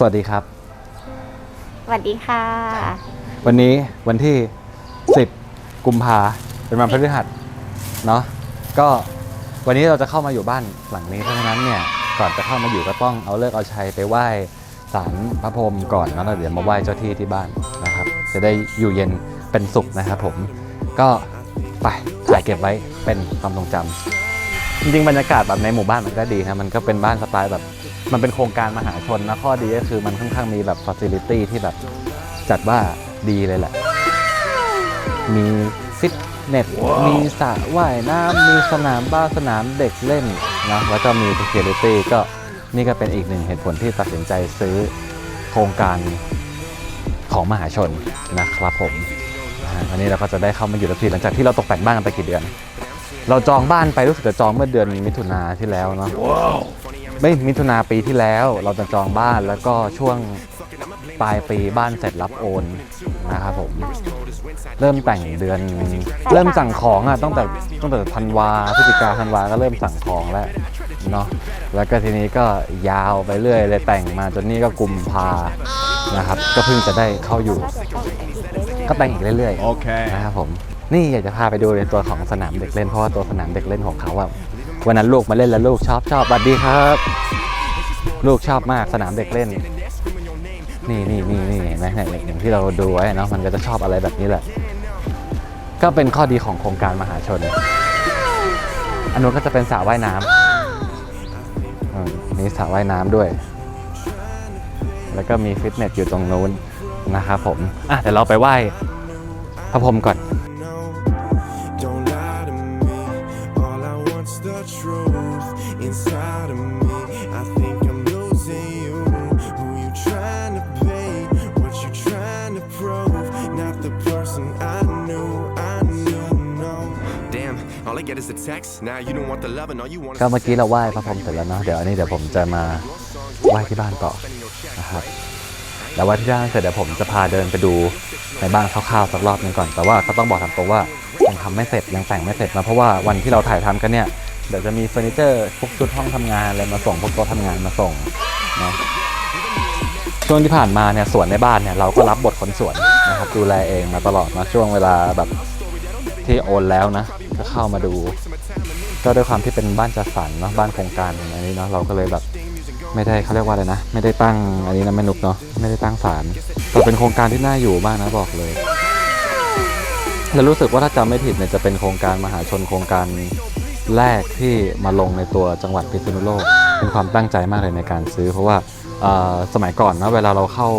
สวัสดีครับ สวัสดีค่ะ วันนี้วันที่ 10 กุมภาเป็นวันพฤหัสเนาะก็วันนี้เราจะเข้ามาอยู่บ้านหลังนี้เพราะฉะนั้นเนี่ยก่อนจะเข้ามาอยู่ก็ต้องเอาเลิกษ์เอาชัยไปไหว้ศาลพระพรหมก่อนแล้วเราเดี๋ยวมาไหว้เจ้าที่ที่บ้านนะครับ จะได้อยู่เย็นเป็นสุขนะครับผมก็ไปถ่ายเก็บไว้เป็นความทรงจำจริงๆบรรยากาศแบบในหมู่บ้านมันก็ดีนะมันก็เป็นบ้านสไตล์แบบ มันเป็นโครงการมหาชนนะข้อดีก็คือมันค่อนข้างมีแบบฟ a ซิลิตี้ที่แบบจัดว่าดีเลยแหละ มีฟิตเนส มีสระว่ายน้ำมีสนามบ้าสนามเด็กเล่นนะแล้วก็มี security ก็นี่ก็เป็นอีกหนึ่งเหตุผลที่ตัดสินใจซื้อโครงการของมหาชนนะครับผมนะฮะวันนี้เราก็จะได้เข้ามาอยู่ทันทีหลังจากที่เราตกแต่งบ้านกันไปกี่เดือน เราจองบ้านไปรู้สึกจะจองเมื่อเดือนมิถุนาที่แล้วเนาะ ไม่มิถุนาปีที่แล้วเราจะจองบ้านแล้วก็ช่วงปลายปีบ้านเสร็จรับโอนนะครับผม เริ่มแต่งเดือน เริ่มสั่งของอะตั้งแต่ตั้งแต่ธันวาพฤศจิกาธันวาก็เริ่มสั่งของแล้วเนาะแล้วก็ทีนี้ก็ยาวไปเรื่อยเลยแต่งมาจนนี่ก็กุมภานะครับ ก็เพิ่งจะได้เข้าอยู่ ก็แต่งอีกเรื่อยๆนะครับผม นี่อยากจะพาไปดูในตัวของสนามเด็กเล่นเพราะว่าตัวสนามเด็กเล่นของเขาอะ วันนั้นลูกมาเล่นแล้วลูกชอบชอบสวัสดีครับ ลูกชอบมากสนามเด็กเล่น นี่นี่นี่นี่เห็นไหมเนี่ยอย่างที่เราดูไว้เนาะมันก็จะชอบอะไรแบบนี้แหละ ก็เป็นข้อดีของโครงการมหาชน อันนู้นก็จะเป็นสระว่ายน้ำอืมมีสระว่ายน้ำด้วย แล้วก็มีฟิตเนสอยู่ตรงนู้นนะครับผมอะเดี๋ยวเราไปไหว้พระพรหมก่อน ก็ is เมื่อกี้เราไหว้พระพรหมเสร็จแล้วเนาะเดี๋ยวอันนี้เดี๋ยวผมจะมาไหว้ที่บ้านต่อนะครับแต่ว่าที่บ้านเสร็จเดี๋ยวผมจะพาเดินไปดูในบ้านคร่าวๆสักรอบหนึงก่อนแต่ว่าก็ต้องบอกทางตรงว่ายังทำไม่เสร็จยังแต่งไม่เสร็จนะเพราะว่าวันที่เราถ่ายทำกันเนี่ยเดี๋ยวจะมีเฟอร์นิเจอร์พวกชุดห้องทำงานอะไรมาส่งพวกโต๊ะทำงานมาส่งเนาะช่วงที่ผ่านมาเนี่ยสวนในบ้านเนี่ยเราก็รับบทคนสวนนะครับดูแลเองมาตลอดนะช่วงเวลาแบบ ที่โอนแล้วนะก็เข้ามาดู ก็ด้วยความที่เป็นบ้านจัดสรรเนาะบ้านโครงการอันนี้เนาะเราก็เลยแบบไม่ได้เขาเรียกว่าอะไรนะ ไม่ได้ตั้งอันนี้นะแม่นุกเนาะไม่ได้ตั้งศาลแต่เป็นโครงการที่น่าอยู่มากนะบอกเลยแล้วรู้สึกว่าถ้าจำไม่ผิดเนี่ยจะเป็นโครงการมหาชนโครงการแรกที่มาลงในตัวจังหวัดพิษณุโลกเป็นความตั้งใจมากเลยในการซื้อ เพราะว่าสมัยก่อนนะเวลาเราเข้า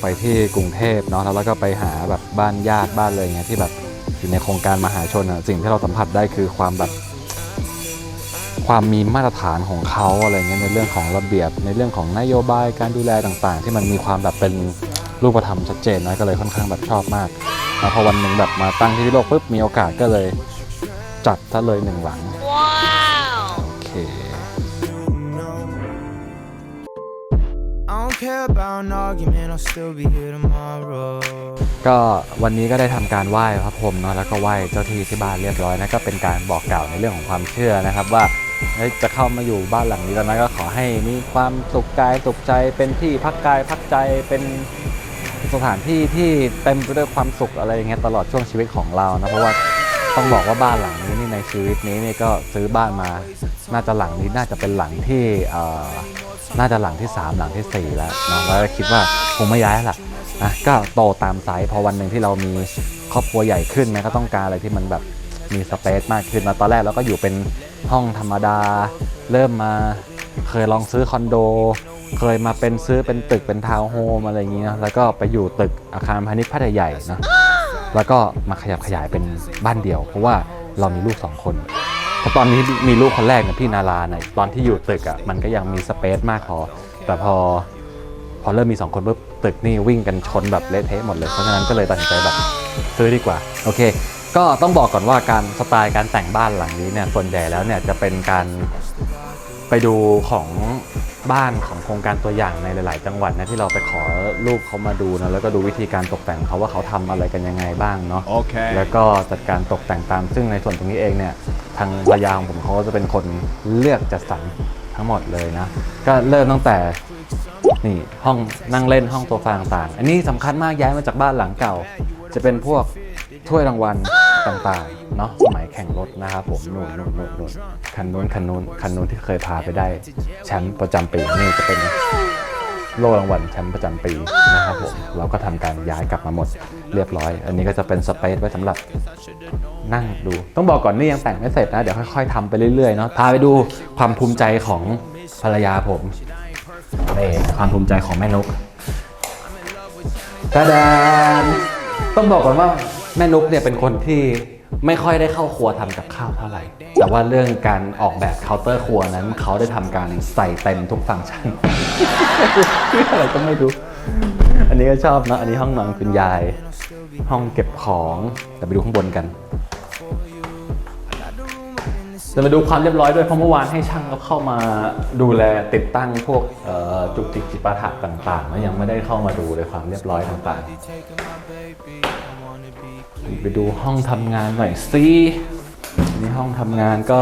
ไปที่กรุงเทพเนาะแล้วเราก็ไปหาแบบบ้านญาติบ้านอะไรอย่างเงี้ยที่แบบ อยู่ในโครงการมหาชนอะสิ่งที่เราสัมผัสได้คือความแบบความมีมาตรฐานของเขาอะไรเงี้ยในเรื่องของระเบียบ ในเรื่องของนโยบายการดูแลต่างๆ ที่มันมีความแบบเป็นรูปธรรมชัดเจนนะก็เลยค่อนข้างแบบชอบมากแล้วพอวันหนึ่งแบบมาตั้งที่พิโลกปุ๊บมีโอกาสก็เลยจัดซะเลยหนึ่งหลัง don't care about an argument. I'll still be here tomorrow. ก็วันนี้ก็ได้ทำการไหว้พระพรหมเนาะแล้วก็ไหว้เจ้าที่ที่บ้านเรียบร้อยนะก็เป็นการบอกกล่าวในเรื่องของความเชื่อนะครับว่าเฮ้ยจะเข้ามาอยู่บ้านหลังนี้แล้วนะก็ขอให้มีความสุขกายสุขใจเป็นที่พักกายพักใจเป็นสถานที่ที่เต็มไปด้วยความสุขอะไรอย่างเงี้ยตลอดช่วงชีวิตของเรานะเพราะว่าต้องบอกว่าบ้านหลังนี้นี่ในชีวิตนี้นี่ก็ซื้อบ้านมา น่าจะหลังนี้น่าจะเป็นหลังที่เอ่อ น่าจะหลังที่สามหลังที่สี่แล้วเนาะแล้วก็คิดว่าคงไม่ย้ายแล้วล่ะนะก็โตตามไซส์พอวันหนึ่งที่เรามีครอบครัวใหญ่ขึ้นนะก็ต้องการอะไรที่มันแบบมีสเปซมากขึ้นมาตอนแรกเราก็อยู่เป็นห้องธรรมดา เริ่มมาเคยลองซื้อคอนโด เคยมาเป็นซื้อเป็นตึกเป็นทาวน์โฮมอะไรอย่างนี้นะแล้วก็ไปอยู่ตึกอาคารพาณิชย์พัทยาใหญ่นะแล้วก็มาขยับขยายเป็นบ้านเดี่ยว เพราะว่าเรามีลูกสองคน เพราะตอนนี้มีลูกคนแรกเนี่ยพี่นาราเนี่ยตอนที่อยู่ตึกอะมันก็ยังมีสเปซมากพอ แต่พอพอเริ่มมี 2 คนปุ๊บตึกนี่วิ่งกันชนแบบเละเทะหมดเลย เพราะฉะนั้นก็เลยตัดสินใจแบบซื้อดีกว่า โอเค ก็ต้องบอกก่อนว่าการสไตล์การแต่งบ้านหลังนี้เนี่ยส่วนใหญ่แล้วเนี่ยจะเป็นการไปดูของ บ้านของโครงการตัวอย่างในหลาย ๆ จังหวัดนะที่เราไปขอลูกเขามาดูนะแล้วก็ดูวิธีการตกแต่งเขาว่าเขาทำอะไรกันยังไงบ้างเนาะ Okay. แล้วก็จัดการตกแต่งตาม ซึ่งในส่วนตรงนี้เองเนี่ยทางภรรยาของผมเขาก็จะเป็นคนเลือกจัดสรรทั้งหมดเลยนะ ก็เริ่มตั้งแต่ นี่ห้องนั่งเล่นห้องโซฟาต่างๆ อันนี้สำคัญมากย้ายมาจากบ้านหลังเก่า จะเป็นพวกถ้วยรางวัล ต่างๆเนาะสมัยแข่งรถนะครับผมนู่นนู่นนู่นนู่นคันนู้นคันนู้นคันนู้นที่เคยพาไปได้แชมป์ประจำปีนี่จะเป็นโล่รางวัลแชมป์ประจำปีนะครับผมเราก็ทำการย้ายกลับมาหมดเรียบร้อย อันนี้ก็จะเป็นสเปซไว้สำหรับนั่งดู ต้องบอกก่อนนี่ยังแต่งไม่เสร็จนะ เดี๋ยวค่อยๆทำไปเรื่อยๆเนาะพาไปดูความภูมิใจของภรรยาผมนี่ความภูมิใจของแม่นกตาดานต้องบอกก่อนว่า แม่นุกเนี่ยเป็นคนที่ไม่ค่อยได้เข้าครัวทำกับข้าวเท่าไหร่ แต่ว่าเรื่องการออกแบบเคาน์เตอร์ครัวนั้น เขาได้ทำการใส่เต็มทุกฟังก์ชันอะไรก็ไม่รู้ อันนี้ก็ชอบนะ อันนี้ห้องนอนคุณยาย ห้องเก็บของแต่ไปดูข้างบนกัน จะมาดูความเรียบร้อยด้วยเพราะเมื่อวานให้ช่างเขาเข้ามาดูแลติดตั้งพวกจุกจิกจิปาถะต่างๆแล้วยังไม่ได้เข้ามาดูเลยความเรียบร้อยต่างๆ ไปดูห้องทำงานหน่อยสินี่ห้องทำงานก็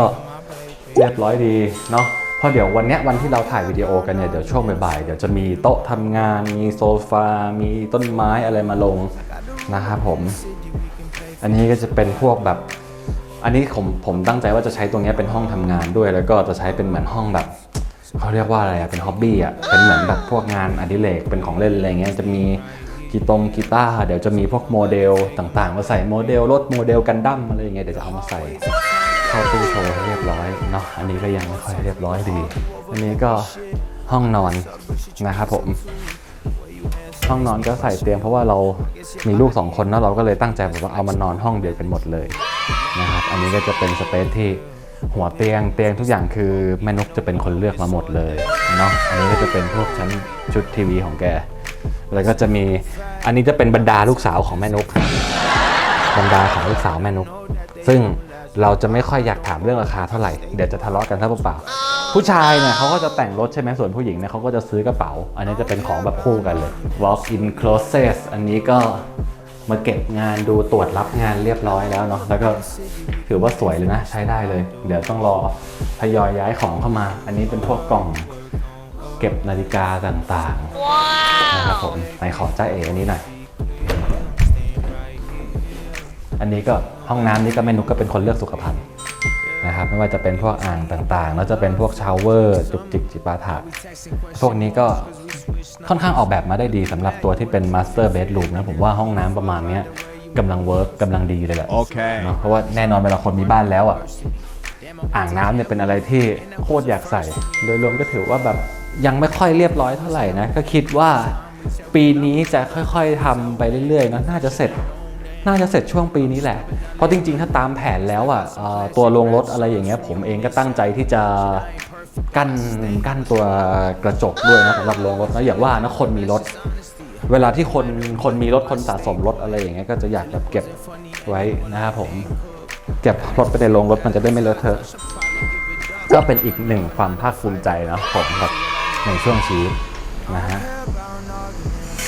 เรียบร้อยดีเนาะเพราะเดี๋ยววันนี้วันที่เราถ่ายวิดีโอกันเนี่ยเดี๋ยวช่วงบ่ายๆเดี๋ยวจะมีโต๊ะทำงาน มีโซฟา มีต้นไม้อะไรมาลงนะครับผม อันนี้ก็จะเป็นพวกแบบ อันนี้ผมผมตั้งใจว่าจะใช้ตรงนี้เป็นห้องทำงานด้วย แล้วก็จะใช้เป็นเหมือนห้องแบบเขาเรียกว่าอะไรอะเป็นฮ็อบบี้อะเป็นเหมือนแบบพวกงานอดิเรกเป็นของเล่นอะไรเงี้ยจะมีกีตงกีตาร์เดี๋ยวจะมีพวกโมเดลต่างๆ มาใส่โมเดลรถโมเดลกันดั้มอะไรอย่างเงี้ยเดี๋ยวจะเอามาใส่เข้าตู้โชว์ให้เรียบร้อยเนาะอันนี้ก็ยังไม่ค่อยเรียบร้อยดี อันนี้ก็ห้องนอนนะครับผม ห้องนอนก็ใส่เตียงเพราะว่าเรามีลูกสองคนเนอะเราก็เลยตั้งใจแบบว่าเอามานอนห้องเดียวกันหมดเลย นะครับ อันนี้ก็จะเป็นสเปซที่หัวเตียงเตียงทุกอย่างคือแม่นกจะเป็นคนเลือกมาหมดเลยเนาะอันนี้ก็จะเป็นพวกชั้นชุดทีวีของแก แล้วก็จะมีอันนี้จะเป็นบรรดาลูกสาวของแม่นกบรรดาของลูกสาวแม่นก ซึ่งเราจะไม่ค่อยอยากถามเรื่องราคาเท่าไหร่เดี๋ยวจะทะเลาะกันท่าเปล่าๆผู้ชายเนี่ยเขาก็จะแต่งรถใช่ไหมส่วนผู้หญิงเนี่ยเขาก็จะซื้อกระเป๋า อันนี้จะเป็นของแบบคู่กันเลย walk in closet อันนี้ก็ มาเก็บงานดูตรวจรับงานเรียบร้อยแล้วเนาะแล้วก็ถือว่าสวยเลยนะใช้ได้เลย เดี๋ยวต้องรอทยอยย้ายของเข้ามา อันนี้เป็นพวกกล่องเก็บนาฬิกาต่างๆนะครับผมไหนขอจ้าเอ๋อันนี้หน่อยอันนี้ก็ห้องน้ำนี่ก็แม่นุกก็เป็นคนเลือกสุขภัณฑ์ นะครับไม่ว่าจะเป็นพวกอ่างต่างๆ แล้วจะเป็นพวกชาวเวอร์จุกจิกจิปาถะพวกนี้ก็ค่อนข้างออกแบบมาได้ดีสำหรับตัวที่เป็นมาสเตอร์เบด o ูมนะผมว่าห้องน้ำประมาณเนี้ยกำลังเวิร์กกำลังดีเลยแหละ Okay. เนอะเพราะว่าแน่นอนเวลาคนมีบ้านแล้วอะอ่างน้ำเนี่ยเป็นอะไรที่โคตรอยากใส่ โดยรวมก็ถือว่าแบบยังไม่ค่อยเรียบร้อยเท่าไหร่นะ ก็คิดว่าปีนี้จะค่อยๆทำไปเรื่อยๆเนอะน่าจะเสร็จ น่าจะเสร็จช่วงปีนี้แหละ เพราะจริง ๆ ถ้าตามแผนแล้วอะตัวโรงรถอะไรอย่างเงี้ยผมเองก็ตั้งใจที่จะกั้นกั้นตัวกระจกด้วยนะสำหรับโรงรถนะอย่างว่านะคนมีรถ เวลาที่คนคนมีรถคนสะสมรถอะไรอย่างเงี้ยก็จะอยากแบบเก็บไว้นะครับผมเก็บรถไปในโรงรถมันจะได้ไม่เลอะเทอะก็เป็นอีกหนึ่งความภาคภูมิใจนะผมแบบในช่วงชีวิตนะฮะ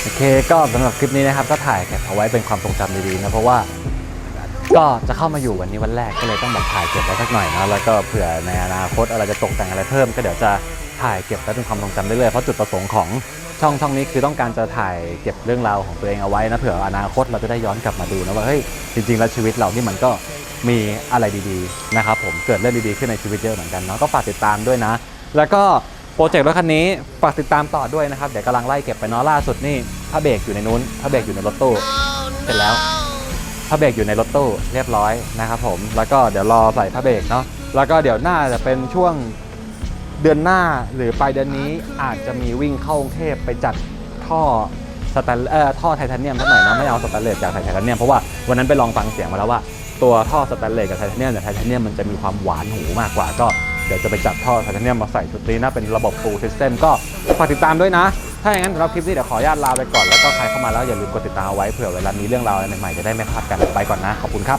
โอเคก็สำหรับคลิปนี้นะครับก็ถ่ายเก็บเอาไว้เป็นความทรงจำดีๆนะเพราะว่าก็จะเข้ามาอยู่วันนี้วันแรกก็เลยต้องแบบถ่ายเก็บไว้สักหน่อยนะแล้วก็เผื่อในอนาคตอะไรจะตกแต่งอะไรเพิ่ม ก็เดี๋ยวจะถ่ายเก็บไว้เป็นความทรงจำเรื่อยๆเพราะจุดประสงค์ของช่องช่องนี้คือต้องการจะถ่ายเก็บเรื่องราวของตัวเองเอาไว้นะเผื่ออนาคตเราจะได้ย้อนกลับมาดูนะว่าเฮ้ยจริง ๆ แล้วชีวิตเรานี่มันก็มีอะไรดีๆนะครับผมเกิดเรื่องดีๆขึ้นในชีวิตเยอะเหมือนกันเนาะก็ฝากติดตามด้วยนะ แล้วก็ โปรเจกต์รถคันนี้ฝากติดตามต่อด้วยนะครับ เดี๋ยวกำลังไล่เก็บไปเนาะล่าสุดนี่ผ้าเบรกอยู่ในนู้นผ้าเบรกอยู่ในรถตู้เสร็จแล้วผ้าเบรกอยู่ในรถตู้เรียบร้อยนะครับผมแล้วก็เดี๋ยวรอใส่ผ้าเบรกเนาะแล้วก็เดี๋ยวหน้าจะเป็นช่วงเดือนหน้าหรือปลายเดือนนี้อาจจะมีวิ่งเข้ากรุงเทพไปจัดท่อสแตนเอ่อท่อไทเทเนียมสักหน่อยนะไม่เอาสแตนเลสจากไทเทเนียมเพราะว่าวันนั้นไปลองฟังเสียงมาแล้วว่าตัวท่อสแตนเลสกับไทเทเนียมเนี่ยไทเทเนียมมันจะมีความหวานหูมากกว่าก็ เดี๋ยวจะไปจับท่อไทเทเนียมมาใส่ชุดนี้นะเป็นระบบฟูลซิสเต็มก็ฝากติดตามด้วยนะ ถ้าอย่างนั้นสำหรับคลิปนี้เดี๋ยวขออนุญาตลาไปก่อนแล้วก็ใครเข้ามาแล้วอย่าลืมกดติดตามไว้เผื่อเวลามีเรื่องราวอะไรใหม่ๆจะได้ไม่พลาดกันไปก่อนนะขอบคุณครับ